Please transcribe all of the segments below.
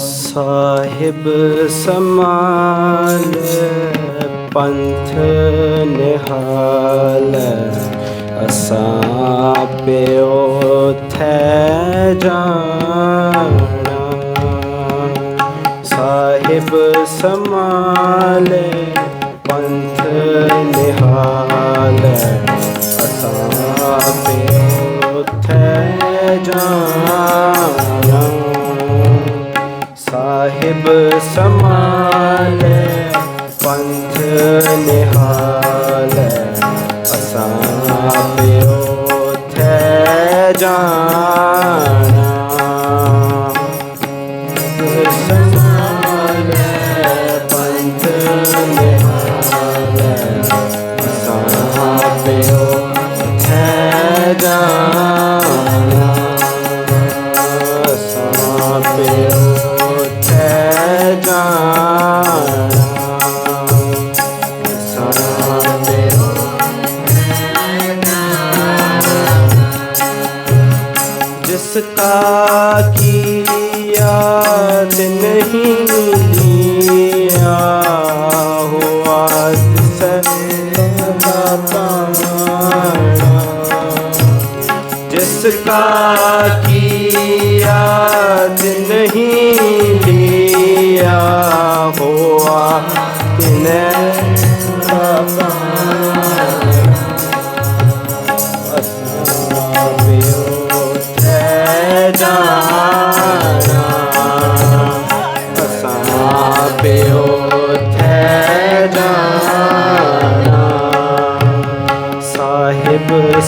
ਸਾਹਿਬ small ਪੰਥ ਨਿਹਾਲ ਅਸਾਂ ਪਿਓ ਥੈ ਜਾਣਾ ਸਾਹਿਬ ਸਮਾਲੇ some उसका की याद नहीं लिया हुआ जिसका की याद नहीं लिया हुआ कि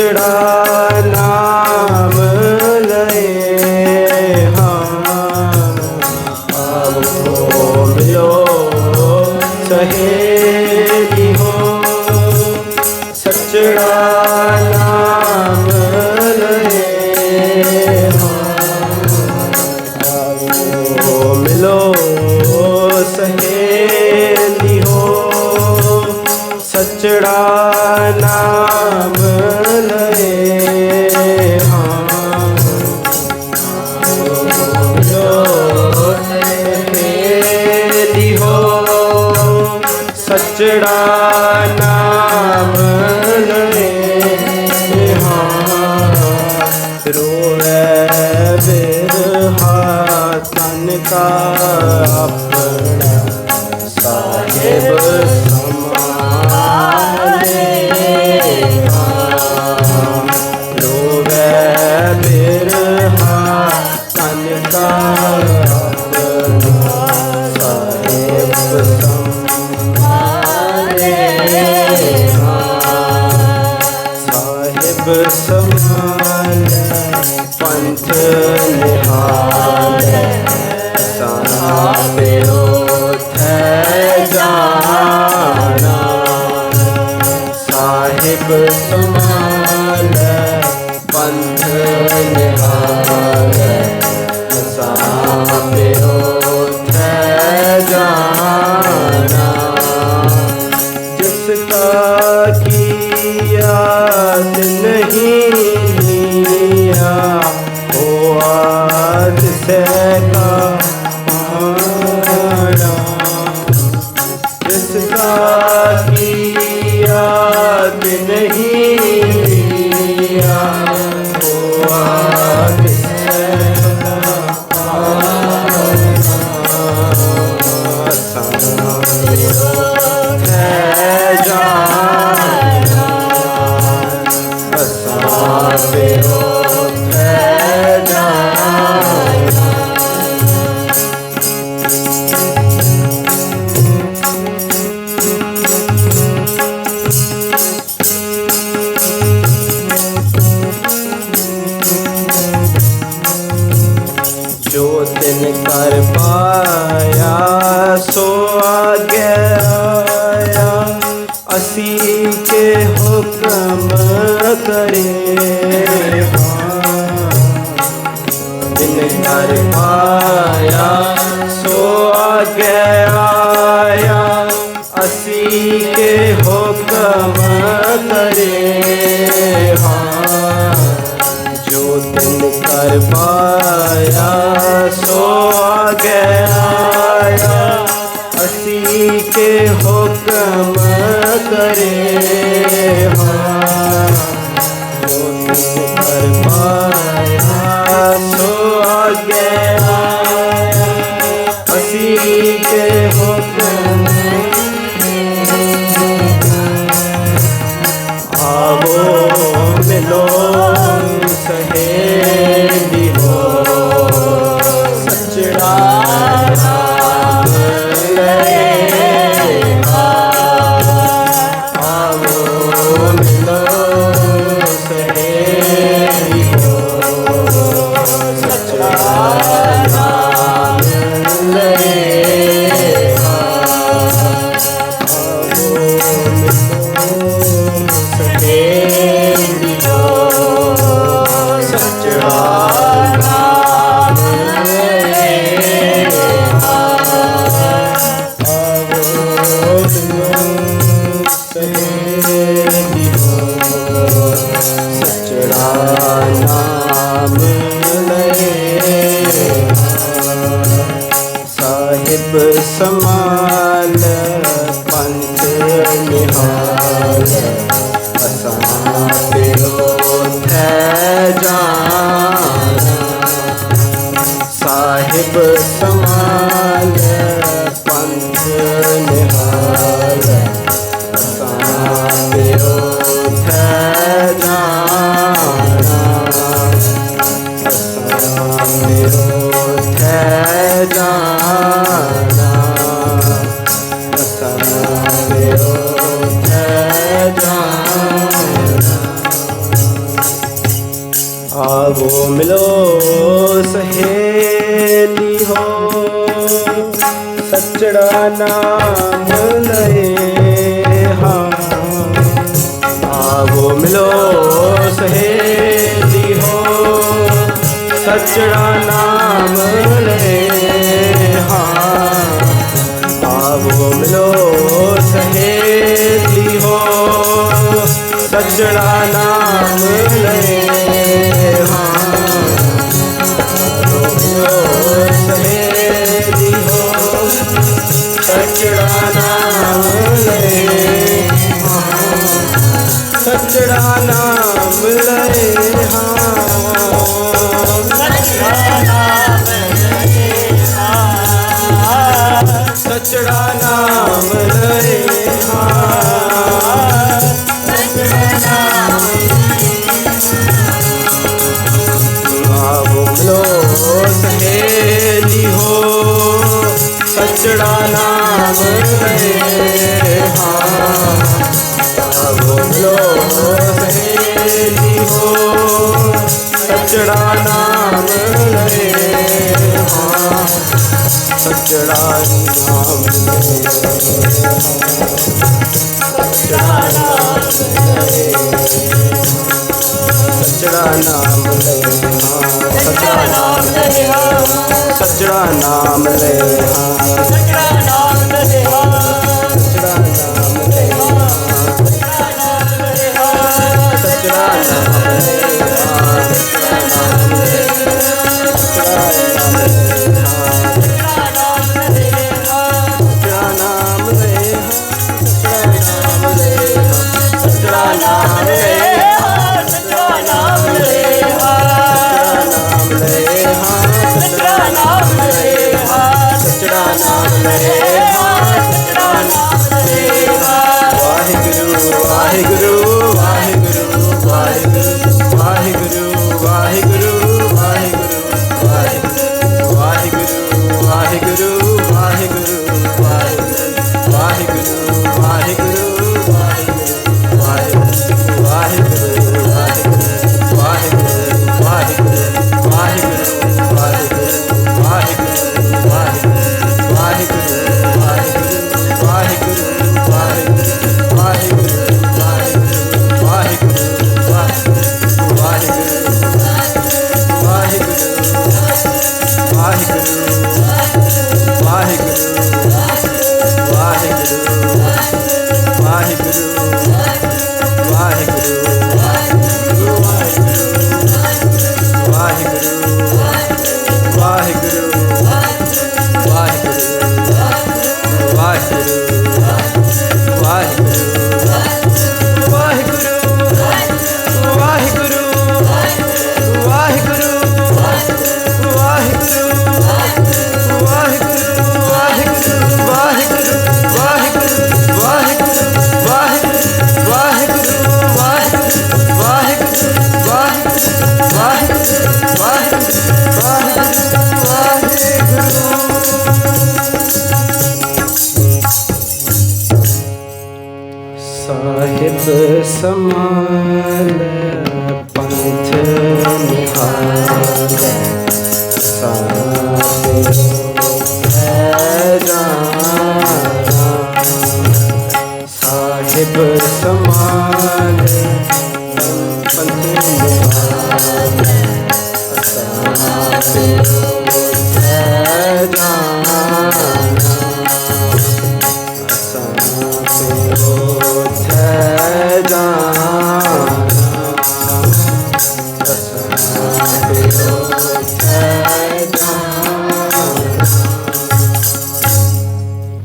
चढ़ा ਨਾਮ ਲੈ ਨਿਹਾਰ ਰੋਵੇ ਬਿਰਹਾ ਤਨ ਕਾ ਆਪਣਾ ਸਾਹਿਬ ਸਮਾਲੇ ਰੋਵੇ ਬਿਰਹਾ ਤਨ ਕਾ समान पंथ निहाल सहा विरोध साहिब समान पंथ निहाल ਜਗਤ ਸੈਨਾ ਪਾਣਾ ਜਿਸ ਦਾ ਕੀਆ ਦਿਨ ਨਹੀਂ ਆ Pero दिन कर पाया सो आ गया असी के हुक्म करे दिन कर पाया I'm Amen. नाम लए हाँ आवो मिलो सहेली हो सचड़ा नाम लए ਸਜਣਾ ਨਾਮ ਸਜਣਾ ਨਾਮ ਸਜਣਾ ਨਾਮ ਲੈ ਹਾਂ ਸਜਣਾ ਨਾਮ ਲੈ ਹਾਂ ਸਜਣਾ ਨਾਮ ਲੈ ਹਾਂ ਸਜਣਾ ਨਾਮ ਲੈ ਹਾਂ ਵਾਹਿਗੁਰੂ ਵਾਹਿਗੁਰੂ सब समाल पंच निहाल